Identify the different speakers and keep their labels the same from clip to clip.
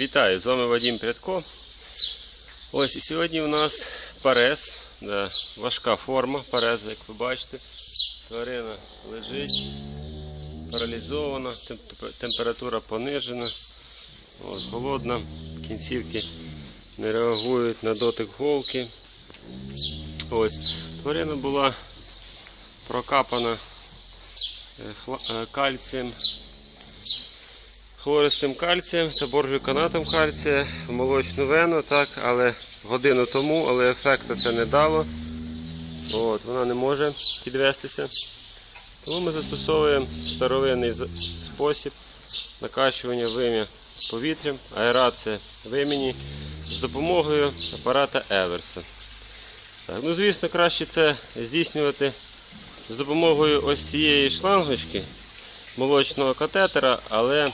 Speaker 1: Вітаю, з вами Вадим Прядко. Ось і сьогодні у нас парез, да, важка форма парезу, як ви бачите. Тварина лежить, паралізована, температура понижена, ось, голодна, кінцівки не реагують на дотик голки. Ось, тварина була прокапана е, е, кальцієм хлористим кальцієм та борглюканатом кальція в молочну вену, так, але годину тому, але ефекту це не дало. От, вона не може підвестися. Тому ми застосовуємо старовинний спосіб накачування вим'я повітрям, аерація вимені з допомогою апарата Еверса. Так, ну, звісно, краще це здійснювати з допомогою ось цієї шлангочки молочного катетера, але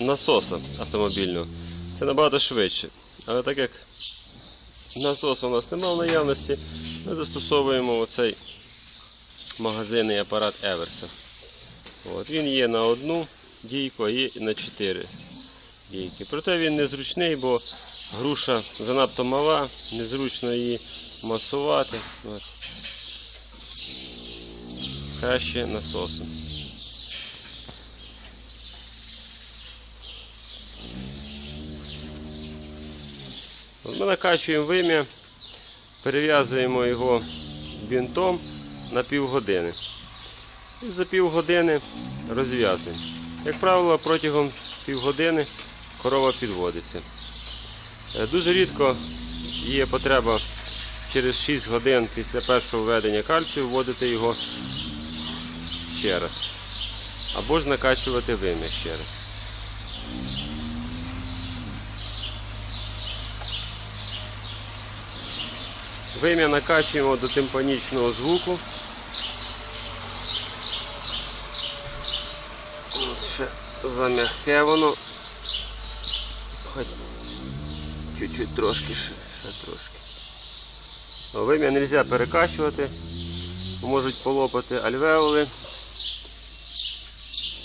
Speaker 1: насоса автомобільного. Це набагато швидше. Але так як насоса у нас немає в наявності, ми застосовуємо оцей магазинний апарат Еверса. От, він є на одну дійку, а є і на чотири дійки. Проте він незручний, бо груша занадто мала, незручно її масувати. От. Краще насосом. Ми накачуємо вим'я, перев'язуємо його бінтом на півгодини. І за півгодини розв'язуємо. Як правило, протягом півгодини корова підводиться. Е, Дуже рідко є потреба через 6 годин після першого введення кальцію вводити його ще раз. Або ж накачувати вим'я ще раз. Вим'я накачуємо до тимпанічного звуку. От ще зам'яке воно. Чуть-чуть трошки ще, ще трошки. Вим'я не можна перекачувати, можуть полопати альвеоли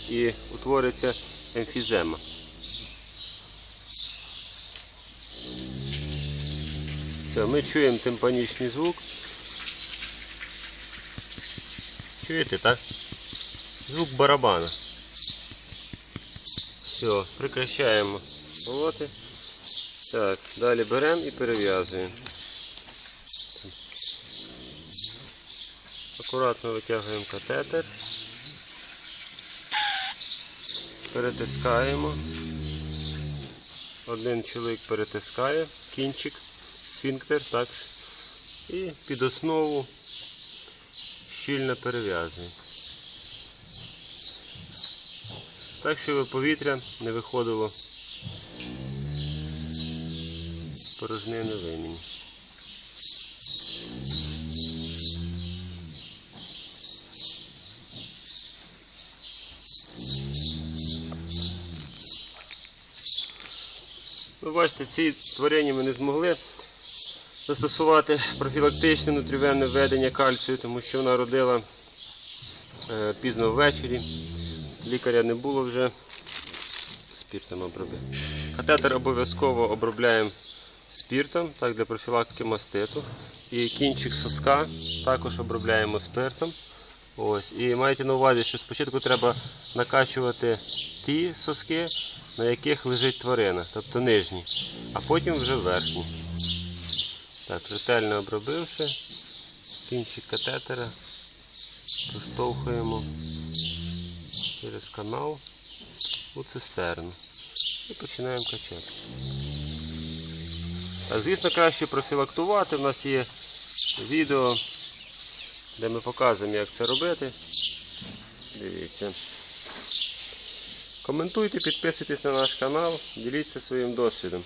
Speaker 1: і утвориться емфізема. Все, ми чуємо тимпанічний звук. Чуєте, так? Звук барабана. Все, прекращаємо полоти. Так, далі беремо і перев'язуємо. Акуратно витягуємо катетер. Перетискаємо. Один чоловік перетискає кінчик, сфінктер, так. І під основу щільно перев'язуємо. Так, щоб повітря не виходило порожнини вимені. Ви бачите, ці тваринні ми не змогли застосувати профілактичне внутрівенне введення кальцію, тому що вона родила е, пізно ввечері. Лікаря не було вже. Спіртом обробив. Катетер обов'язково обробляємо спіртом, так, для профілактики маститу. І кінчик соска також обробляємо спиртом. Ось. І майте на увазі, що спочатку треба накачувати ті соски, на яких лежить тварина, тобто нижні, а потім вже верхні. Так, ретельно обробивши, кінчик катетера проштовхуємо через канал у цистерну і починаємо качати. Так, звісно, краще профілактувати. У нас є відео, де ми показуємо, як це робити. Дивіться. Коментуйте, підписуйтесь на наш канал, діліться своїм досвідом.